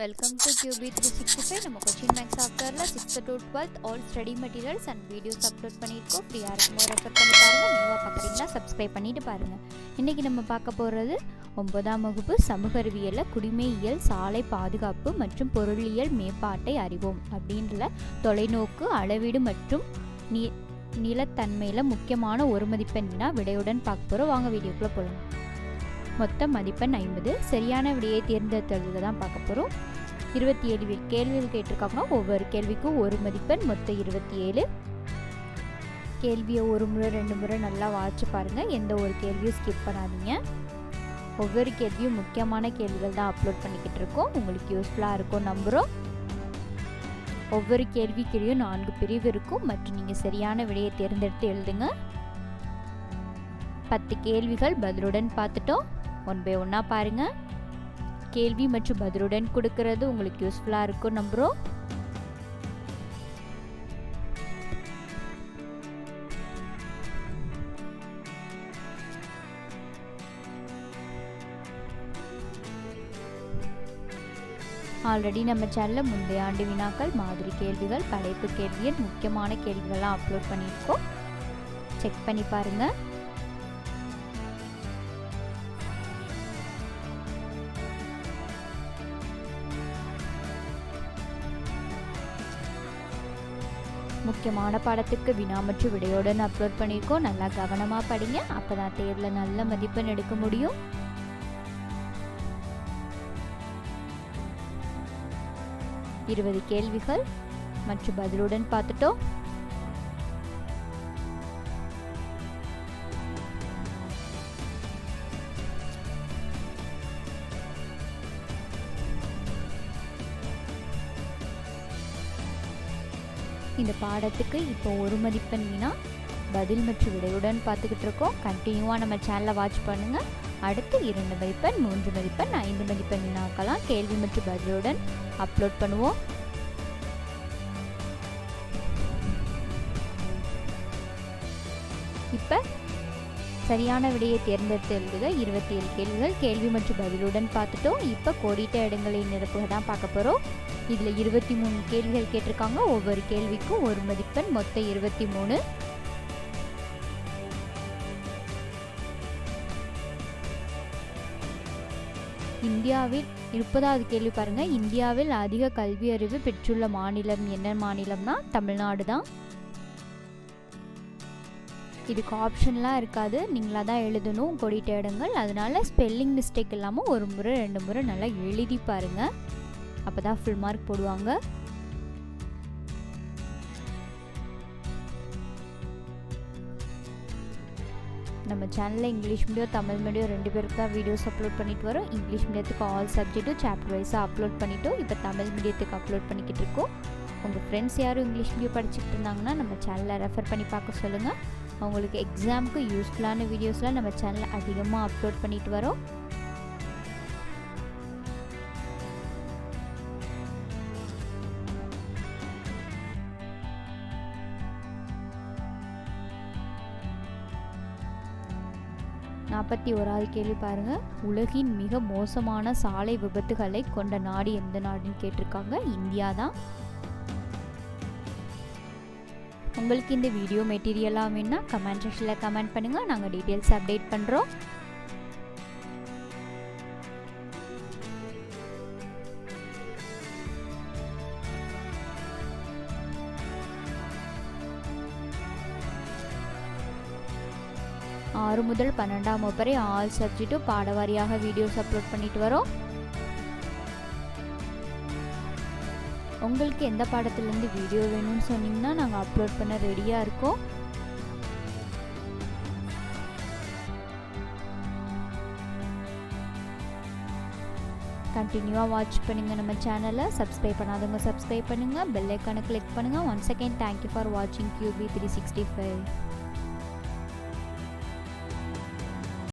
Welcome to QB three sixty five நம்ம Cochin max சாஃப்ட்வேரில் sixth to twelfth all study materials and videos upload பண்ணியிருக்கோம். ஃப்ரீயாக இருக்கும்போது refer பண்ணி பாருங்கள் நியூவாக பார்க்குறீங்கன்னா சப்ஸ்கிரைப் பண்ணிட்டு பாருங்கள் இன்றைக்கி நம்ம பார்க்க போகிறது ஒன்பதாம் வகுப்பு சமூக அறிவியலில் குடிமையியல் சாலை பாதுகாப்பு மற்றும் பொருளியல் மேம்பாட்டை அறிவோம். அப்படின்ற தொலைநோக்கு அளவீடு மற்றும் நீ நிலத்தன்மையில் முக்கியமான ஒரு மதிப்பெண்ணா விடையுடன் பார்க்க போகிறோம் வாங்க வீடியோக்குள்ளே போகலாம் மொத்த மதிப்பெண் ஐம்பது. சரியான விடையை தேர்ந்தெடுத்தது தான் பார்க்க போகிறோம் இருபத்தி ஏழு கேள்விகள் கேட்டிருக்காங்க ஒவ்வொரு கேள்விக்கும் ஒரு மதிப்பெண் மொத்தம் இருபத்தி ஏழு கேள்வியை ஒரு முறை ரெண்டு முறை நல்லா வாட்சி பாருங்கள் எந்த ஒரு கேள்வியும் ஸ்கிப் பண்ணாதீங்க. ஒவ்வொரு கேள்வியும் முக்கியமான கேள்விகள் தான் அப்லோட் பண்ணிக்கிட்டு இருக்கோம். உங்களுக்கு யூஸ்ஃபுல்லாக இருக்கும் நம்புகிறோம் ஒவ்வொரு கேள்விக்கிடையும் நான்கு பிரிவு இருக்கும். மற்றும் நீங்கள் சரியான விடையை தேர்ந்தெடுத்து எழுதுங்க. பத்து கேள்விகள் பதிலுடன் பார்த்துட்டோம். ஒன் பை ஒன்னாக பாருங்கள் கேள்வி மற்றும் பதிலுடன் கொடுக்கறது உங்களுக்கு யூஸ்ஃபுல்லாக இருக்கும் நம்புகிறோம் ஆல்ரெடி நம்ம சேனலில் முந்தைய ஆண்டு வினாக்கள் மாதிரி கேள்விகள் படைப்பு கேள்விகள் முக்கியமான கேள்விகள்லாம் அப்லோட் பண்ணியிருக்கோம். செக் பண்ணி பாருங்கள் முக்கியமான பாடத்துக்கு வினா மற்றும் அப்லோட் பண்ணியிருக்கோம் நல்லா கவனமாக படிங்க. அப்போ தான் தேர்வில் நல்ல மதிப்பெண் எடுக்க முடியும். இருபது கேள்விகள் மற்றும் பதிலுடன் பார்த்துட்டோம். இந்த பாடத்துக்கு இப்போ ஒரு மதிப்பெண் வினா பதில் மற்றும் விடையுடன் பார்த்துக்கிட்டு இருக்கோம் கண்டினியூவாக நம்ம சேனலை வாட்ச் பண்ணுங்கள் அடுத்து இரண்டு மதிப்பெண் மூன்று மதிப்பெண் ஐந்து மதிப்பெண் வினாக்கெல்லாம் கேள்வி மற்றும் பதிலுடன் அப்லோட் பண்ணுவோம். இப்போ சரியான விடையை தேர்ந்தெடுத்து எழுதுக இருபத்தி ஏழு கேள்விகள் கேள்வி மற்றும் பதிலுடன் பார்த்துட்டோம். இப்போ கோடிட்ட இடங்களை நிரப்புக தான் பார்க்க போகிறோம் இதில் இருபத்தி மூணு கேள்விகள் கேட்டிருக்காங்க. ஒவ்வொரு கேள்விக்கும் ஒரு மதிப்பெண் மொத்தம் இருபத்தி மூணு இந்தியாவில் முப்பதாவது கேள்வி பாருங்க. இந்தியாவில் அதிக கல்வி அறிவு பெற்றுள்ள மாநிலம் என்ன மாநிலம்னா தமிழ்நாடு தான். இதுக்கு ஆப்ஷன்லாம் இருக்காது. நீங்களாக தான் எழுதணும் கொடிட்ட இடங்கள் அதனால ஸ்பெல்லிங் மிஸ்டேக் இல்லாமல் ஒரு முறை ரெண்டு முறை நல்லா எழுதி பாருங்கள் அப்போ தான் ஃபுல் மார்க் போடுவாங்க. நம்ம சேனலில் இங்கிலீஷ் மீடியம் தமிழ் மீடியம் ரெண்டு பேருக்கு தான் வீடியோஸ் அப்லோட் பண்ணிட்டு வரோம். இங்கிலீஷ் மீடியத்துக்கு ஆல் சப்ஜெக்ட்டும் சாப்டர் வைஸாக அப்லோட் பண்ணிட்டோம். இப்போ தமிழ் மீடியத்துக்கு அப்லோட் பண்ணிக்கிட்டு இருக்கோம். உங்கள் ஃப்ரெண்ட்ஸ் யாரும் இங்கிலீஷ் மீடியம் படிச்சுட்டு இருந்தாங்கன்னா நம்ம சேனலை ரெஃபர் பண்ணி பார்க்க சொல்லுங்கள் அவங்களுக்கு எக்ஸாமுக்கு யூஸ்ஃபுல்லான வீடியோஸ்லாம் நம்ம சேனலில் அதிகமாக அப்லோட் பண்ணிட்டு வரோம். நாற்பத்தி ஓராவது கேள்வி பாருங்கள் உலகின் மிக மோசமான சாலை விபத்துகளை கொண்ட நாடு எந்த நாடுன்னு கேட்டிருக்காங்க? இந்தியா தான் உங்களுக்கு இந்த வீடியோ மெட்டீரியலாக வேணுன்னா கமெண்ட் செக்ஷனில் கமெண்ட் பண்ணுங்கள் நாங்கள் டீட்டெயில்ஸ் அப்டேட் பண்ணுறோம் ஆறு முதல் பன்னெண்டாம் வகுப்பறை ஆல் சப்ஜெக்ட்டும் பாடவாரியாக வீடியோஸ் அப்லோட் பண்ணிட்டு வரோம். உங்களுக்கு எந்த பாடத்துலேருந்து வீடியோ வேணும்னு சொன்னீங்கன்னா நாங்கள் அப்லோட் பண்ண ரெடியாக இருக்கோம். கண்டினியூவாக வாட்ச் பண்ணுங்கள் நம்ம சேனலை சப்ஸ்கிரைப் பண்ணாதவங்க சப்ஸ்கிரைப் பண்ணுங்கள் பெல் ஐக்கானை கிளிக் பண்ணுங்கள் one second thank you for வாட்சிங் கியூபி த்ரீ சிக்ஸ்டி ஃபைவ்